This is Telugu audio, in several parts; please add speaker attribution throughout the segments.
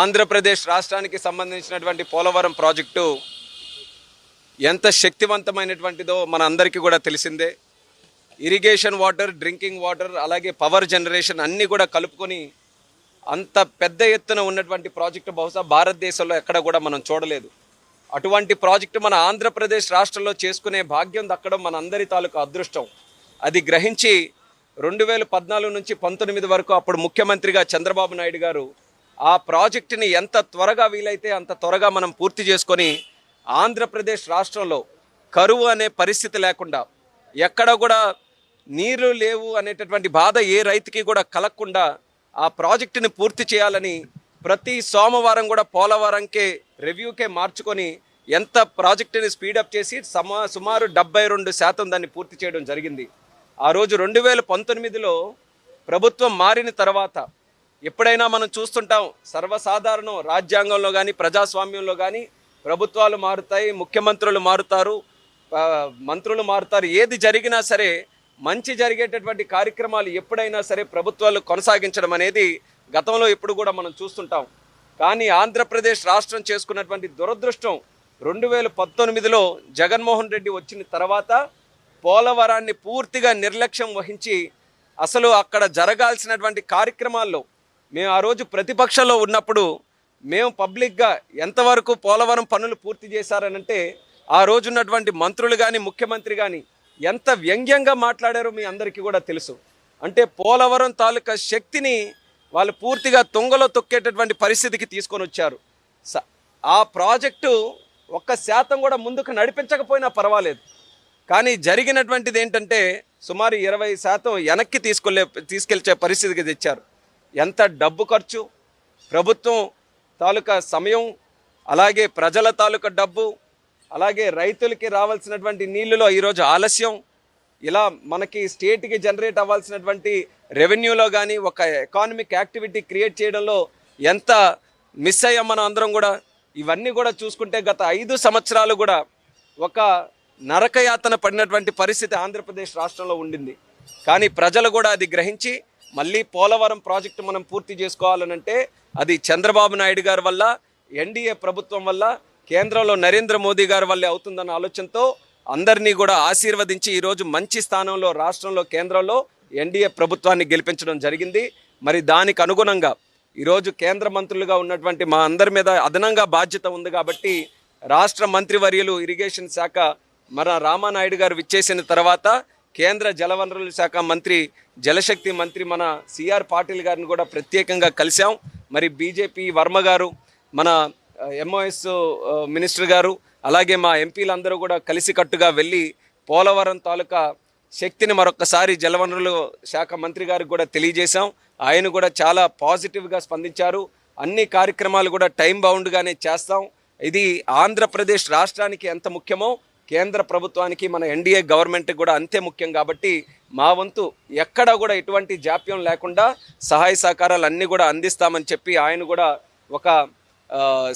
Speaker 1: ఆంధ్రప్రదేశ్ రాష్ట్రానికి సంబంధించినటువంటి పోలవరం ప్రాజెక్టు ఎంత శక్తివంతమైనటువంటిదో మన అందరికీ కూడా తెలిసిందే. ఇరిగేషన్ వాటర్ డ్రింకింగ్ వాటర్ అలాగే పవర్ జనరేషన్ అన్నీ కూడా కలుపుకొని అంత పెద్ద ఎత్తున ఉన్నటువంటి ప్రాజెక్టు బహుశా భారతదేశంలో ఎక్కడ కూడా మనం చూడలేదు. అటువంటి ప్రాజెక్టు మన ఆంధ్రప్రదేశ్ రాష్ట్రంలో చేసుకునే భాగ్యం దక్కడం మన అందరి తాలూకు అదృష్టం. అది గ్రహించి రెండు వేల పద్నాలుగు నుంచి పంతొమ్మిది వరకు అప్పుడు ముఖ్యమంత్రిగా చంద్రబాబు నాయుడు గారు ఆ ప్రాజెక్టుని ఎంత త్వరగా వీలైతే అంత త్వరగా మనం పూర్తి చేసుకొని ఆంధ్రప్రదేశ్ రాష్ట్రంలో కరువు అనే పరిస్థితి లేకుండా ఎక్కడ కూడా నీరు లేవు అనేటటువంటి బాధ ఏ రైతుకి కూడా కలగకుండా ఆ ప్రాజెక్టుని పూర్తి చేయాలని ప్రతి సోమవారం కూడా పోలవరంకే రివ్యూకే మార్చుకొని ఎంత ప్రాజెక్టుని స్పీడప్ చేసి సమా సుమారు డెబ్బై రెండు శాతం దాన్ని పూర్తి చేయడం జరిగింది. ఆ రోజు రెండు వేల పంతొమ్మిదిలో ప్రభుత్వం మారిన తర్వాత ఎప్పుడైనా మనం చూస్తుంటాం సర్వసాధారణం రాజ్యాంగంలో కానీ ప్రజాస్వామ్యంలో కానీ ప్రభుత్వాలు మారుతాయి ముఖ్యమంత్రులు మారుతారు మంత్రులు మారుతారు. ఏది జరిగినా సరే మంచి జరిగేటటువంటి కార్యక్రమాలు ఎప్పుడైనా సరే ప్రభుత్వాలు కొనసాగించడం అనేది గతంలో ఎప్పుడు కూడా మనం చూస్తుంటాం. కానీ ఆంధ్రప్రదేశ్ రాష్ట్రం చేసుకున్నటువంటి దురదృష్టం రెండు వేల పంతొమ్మిదిలో జగన్మోహన్ రెడ్డి వచ్చిన తర్వాత పోలవరాన్ని పూర్తిగా నిర్లక్ష్యం వహించి అసలు అక్కడ జరగాల్సినటువంటి కార్యక్రమాల్లో మేము ఆ రోజు ప్రతిపక్షంలో ఉన్నప్పుడు మేము పబ్లిక్గా ఎంతవరకు పోలవరం పనులు పూర్తి చేశారనంటే ఆ రోజు ఉన్నటువంటి మంత్రులు కానీ ముఖ్యమంత్రి కానీ ఎంత వ్యంగ్యంగా మాట్లాడారో మీ అందరికీ కూడా తెలుసు. అంటే పోలవరం తాలూకా శక్తిని వాళ్ళు పూర్తిగా తుంగలో తొక్కేటటువంటి పరిస్థితికి తీసుకొని వచ్చారు. స- ఆ ప్రాజెక్టు ఒక్క శాతం కూడా ముందుకు నడిపించకపోయినా పర్వాలేదు. కానీ జరిగినటువంటిది ఏంటంటే సుమారు ఇరవై శాతం వెనక్కి తీసుకెళ్ళే తీసుకెళ్చే పరిస్థితికి తెచ్చారు. ఎంత డబ్బు ఖర్చు ప్రభుత్వం తాలూకా సమయం అలాగే ప్రజల తాలూకా డబ్బు అలాగే రైతులకి రావాల్సినటువంటి నీళ్ళలో ఈరోజు ఆలస్యం. ఇలా మనకి స్టేట్కి జనరేట్ అవ్వాల్సినటువంటి రెవెన్యూలో కానీ ఒక ఎకానమిక్ యాక్టివిటీ క్రియేట్ చేయడంలో ఎంత మిస్ అయ్యాం మనం అందరం కూడా. ఇవన్నీ కూడా చూసుకుంటే గత ఐదు సంవత్సరాలు కూడా ఒక నరకయాతన పడినటువంటి పరిస్థితి ఆంధ్రప్రదేశ్ రాష్ట్రంలో ఉండింది. కానీ ప్రజలు కూడా అది గ్రహించి మళ్ళీ పోలవరం ప్రాజెక్టు మనం పూర్తి చేసుకోవాలనంటే అది చంద్రబాబు నాయుడు గారి వల్ల ఎన్డీఏ ప్రభుత్వం వల్ల కేంద్రంలో నరేంద్ర మోదీ గారి వల్లే అవుతుందన్న ఆలోచనతో అందరినీ కూడా ఆశీర్వదించి ఈరోజు మంచి స్థానంలో రాష్ట్రంలో కేంద్రంలో ఎన్డీఏ ప్రభుత్వాన్ని గెలిపించడం జరిగింది. మరి దానికి అనుగుణంగా ఈరోజు కేంద్ర మంత్రులుగా ఉన్నటువంటి మా అందరి మీద అదనంగా బాధ్యత ఉంది కాబట్టి రాష్ట్ర మంత్రివర్యులు ఇరిగేషన్ శాఖ మన రామానాయుడు గారు విచ్చేసిన తర్వాత కేంద్ర జలవనరుల శాఖ మంత్రి జలశక్తి మంత్రి మన సిఆర్ పాటిల్ గారిని కూడా ప్రత్యేకంగా కలిశాం. మరి బీజేపీ వర్మ గారు మన ఎంఓఎస్ మినిస్టర్ గారు అలాగే మా ఎంపీలందరూ కూడా కలిసికట్టుగా వెళ్ళి పోలవరం తాలూకా శక్తిని మరొకసారి జలవనరుల శాఖ మంత్రి గారికి కూడా తెలియజేశాం. ఆయన కూడా చాలా పాజిటివ్గా స్పందించారు. అన్ని కార్యక్రమాలు కూడా టైం బౌండ్గానే చేస్తాం. ఇది ఆంధ్రప్రదేశ్ రాష్ట్రానికి ఎంత ముఖ్యమో కేంద్ర ప్రభుత్వానికి మన ఎన్డీఏ గవర్నమెంట్కి కూడా అంతే ముఖ్యం కాబట్టి మా వంతు ఎక్కడ కూడా ఎటువంటి జాప్యం లేకుండా సహాయ సహకారాలు అన్నీ కూడా అందిస్తామని చెప్పి ఆయన కూడా ఒక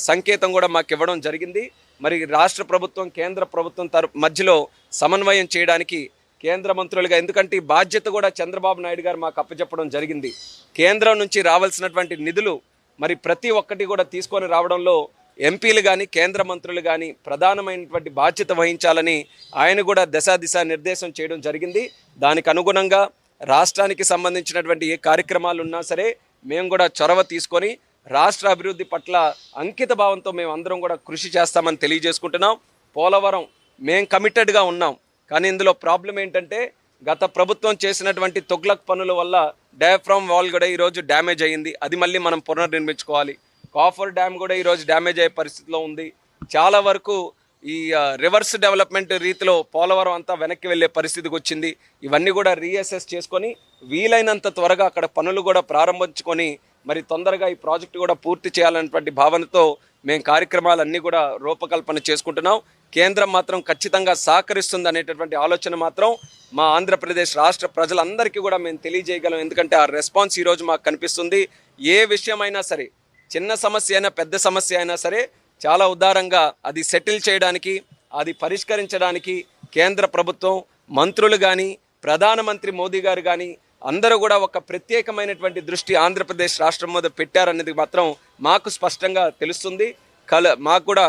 Speaker 1: సంకేతం కూడా మాకు ఇవ్వడం జరిగింది. మరి రాష్ట్ర ప్రభుత్వం కేంద్ర ప్రభుత్వం తర మధ్యలో సమన్వయం చేయడానికి కేంద్ర మంత్రులుగా ఎందుకంటే ఈ బాధ్యత కూడా చంద్రబాబు నాయుడు గారు మాకు అప్పచెప్పడం జరిగింది. కేంద్రం నుంచి రావాల్సినటువంటి నిధులు మరి ప్రతి ఒక్కటి కూడా తీసుకొని రావడంలో ఎంపీలు కానీ కేంద్ర మంత్రులు కానీ ప్రధానమైనటువంటి బాధ్యత వహించాలని ఆయన కూడా దశా దిశ నిర్దేశం చేయడం జరిగింది. దానికి అనుగుణంగా రాష్ట్రానికి సంబంధించినటువంటి ఏ కార్యక్రమాలు ఉన్నా సరే మేము కూడా చొరవ తీసుకొని రాష్ట్ర అభివృద్ధి పట్ల అంకిత భావంతో మేము అందరం కూడా కృషి చేస్తామని తెలియజేసుకుంటున్నాం. పోలవరం మేం కమిటెడ్గా ఉన్నాం. కానీ ఇందులో ప్రాబ్లం ఏంటంటే గత ప్రభుత్వం చేసినటువంటి తొగ్లక్ పనుల వల్ల డయాఫ్రామ్ వాల్ కూడా ఈరోజు డ్యామేజ్ అయ్యింది అది మళ్ళీ మనం పునర్నిర్మించుకోవాలి. కాఫర్ డ్యామ్ కూడా ఈరోజు డ్యామేజ్ అయ్యే పరిస్థితిలో ఉంది. చాలా వరకు ఈ రివర్స్ డెవలప్మెంట్ రీతిలో పోలవరం అంతా వెనక్కి వెళ్ళే పరిస్థితికి వచ్చింది. ఇవన్నీ కూడా రీఎస్ఎస్ చేసుకొని వీలైనంత త్వరగా అక్కడ పనులు కూడా ప్రారంభించుకొని మరి తొందరగా ఈ ప్రాజెక్టు కూడా పూర్తి చేయాలనేటువంటి భావనతో మేము కార్యక్రమాలన్నీ కూడా రూపకల్పన చేసుకుంటున్నాం. కేంద్రం మాత్రం ఖచ్చితంగా సహకరిస్తుంది అనేటటువంటి ఆలోచన మాత్రం మా ఆంధ్రప్రదేశ్ రాష్ట్ర ప్రజలందరికీ కూడా మేము తెలియజేయగలం. ఎందుకంటే ఆ రెస్పాన్స్ ఈరోజు మాకు కనిపిస్తుంది. ఏ విషయమైనా సరే చిన్న సమస్య అయినా పెద్ద సమస్య అయినా సరే చాలా ఉదారంగా అది సెటిల్ చేయడానికి అది పరిష్కరించడానికి కేంద్ర ప్రభుత్వం మంత్రులు కానీ ప్రధానమంత్రి మోదీ గారు కానీ అందరూ కూడా ఒక ప్రత్యేకమైనటువంటి దృష్టి ఆంధ్రప్రదేశ్ రాష్ట్రం మీద పెట్టారనేది మాత్రం మాకు స్పష్టంగా తెలుస్తుంది. కల మాకు కూడా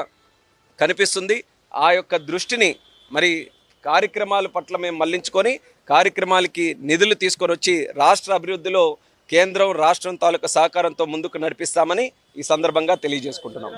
Speaker 1: కనిపిస్తుంది. ఆ యొక్క దృష్టిని మరి కార్యక్రమాల పట్ల మేము మళ్ళించుకొని కార్యక్రమాలకి నిధులు తీసుకొని వచ్చి రాష్ట్ర అభివృద్ధిలో కేంద్రం రాష్ట్రం తాలూకా సహకారంతో ముందుకు నడిపిస్తామని ఈ సందర్భంగా తెలియజేసుకుంటున్నాం.